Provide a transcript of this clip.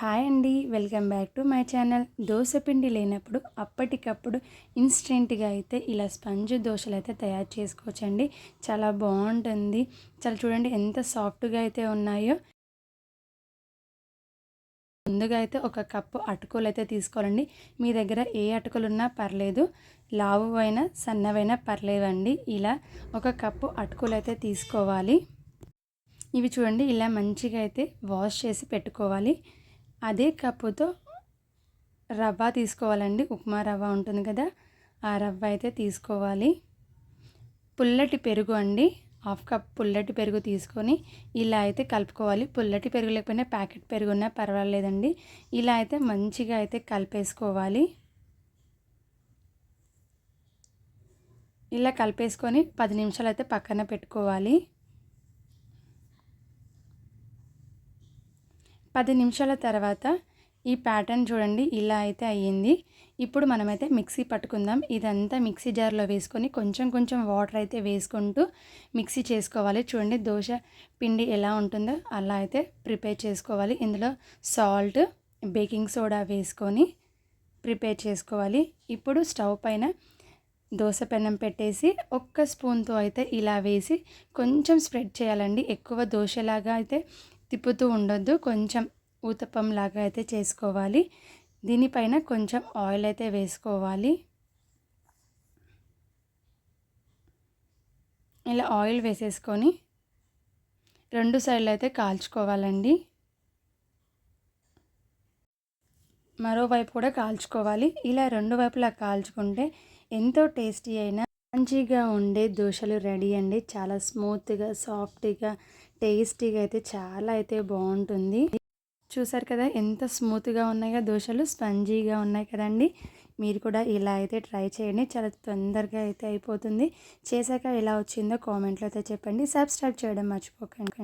Hi అండి welcome back to my channel. Dosa పిండి లేనప్పుడు అప్పటికప్పుడు ఇన్స్టెంట్గా అయితే ఇలా స్పంజ్ దోశలు అయితే తయారు చేసుకోవచ్చండి. చాలా బాగుంటుంది. చాలా చూడండి ఎంత సాఫ్ట్గా అయితే ఉన్నాయో. ముందుగా అయితే ఒక కప్పు అటుకులు అయితే తీసుకోవాలండి. మీ దగ్గర ఏ అటుకులు ఉన్నా పర్లేదు. లావు అయినా సన్నవైనా పర్లేదండి ఇలా ఒక కప్పు అటుకులు అయితే తీసుకోవాలి. ఇవి చూడండి ఇలా మంచిగా అయితే వాష్ చేసి పెట్టుకోవాలి. అదే కప్పుతో రవ్వ తీసుకోవాలండి. ఉప్మా రవ్వ ఉంటుంది కదా ఆ రవ్వ అయితే తీసుకోవాలి. పుల్లటి పెరుగు అండి. హాఫ్ కప్ పుల్లటి పెరుగు తీసుకొని ఇలా అయితే కలుపుకోవాలి. పుల్లటి పెరుగు లేకపోయినా ప్యాకెట్ పెరుగు ఉన్నా పర్వాలేదండి. ఇలా అయితే మంచిగా అయితే కలిపేసుకోవాలి. ఇలా కలిపేసుకొని పది నిమిషాలు అయితే పక్కన పెట్టుకోవాలి. పది నిమిషాల తర్వాత ఈ ప్యాటర్న్ చూడండి ఇలా అయితే అయ్యింది. ఇప్పుడు మనమైతే మిక్సీ పట్టుకుందాం. ఇదంతా మిక్సీ జార్లో వేసుకొని కొంచెం కొంచెం వాటర్ అయితే వేసుకుంటూ మిక్సీ చేసుకోవాలి. చూడండి దోశ పిండి ఎలా ఉంటుందో అలా అయితే ప్రిపేర్ చేసుకోవాలి. ఇందులో సాల్ట్ బేకింగ్ సోడా వేసుకొని ప్రిపేర్ చేసుకోవాలి. ఇప్పుడు స్టవ్ పైన దోశ పెనం పెట్టేసి ఒక్క స్పూన్తో అయితే ఇలా వేసి కొంచెం స్ప్రెడ్ చేయాలండి. ఎక్కువ దోశలాగా అయితే తిప్పుతూ ఉండొద్దు. కొంచెం ఊతప్పం లాగా అయితే చేసుకోవాలి. దీనిపైన కొంచెం ఆయిల్ అయితే వేసుకోవాలి. ఇలా ఆయిల్ వేసేసుకొని రెండు సైడ్లు అయితే కాల్చుకోవాలండి. మరోవైపు కూడా కాల్చుకోవాలి. ఇలా రెండు వైపులా కాల్చుకుంటే ఎంతో టేస్టీ అయినా మంచిగా ఉండే దోశలు రెడీ అండి. చాలా స్మూత్గా సాఫ్ట్గా టేస్టీగా అయితే చాలా అయితే బాగుంటుంది. చూసారు కదా ఎంత స్మూత్గా ఉన్నాయో దోశలు. స్పంజీగా ఉన్నాయి కదండి. మీరు కూడా ఇలా అయితే ట్రై చేయండి. చాలా తొందరగా అయితే అయిపోతుంది. చేశాక ఎలా వచ్చిందో కామెంట్లో అయితే చెప్పండి. సబ్స్క్రైబ్ చేయడం మర్చిపోకండి.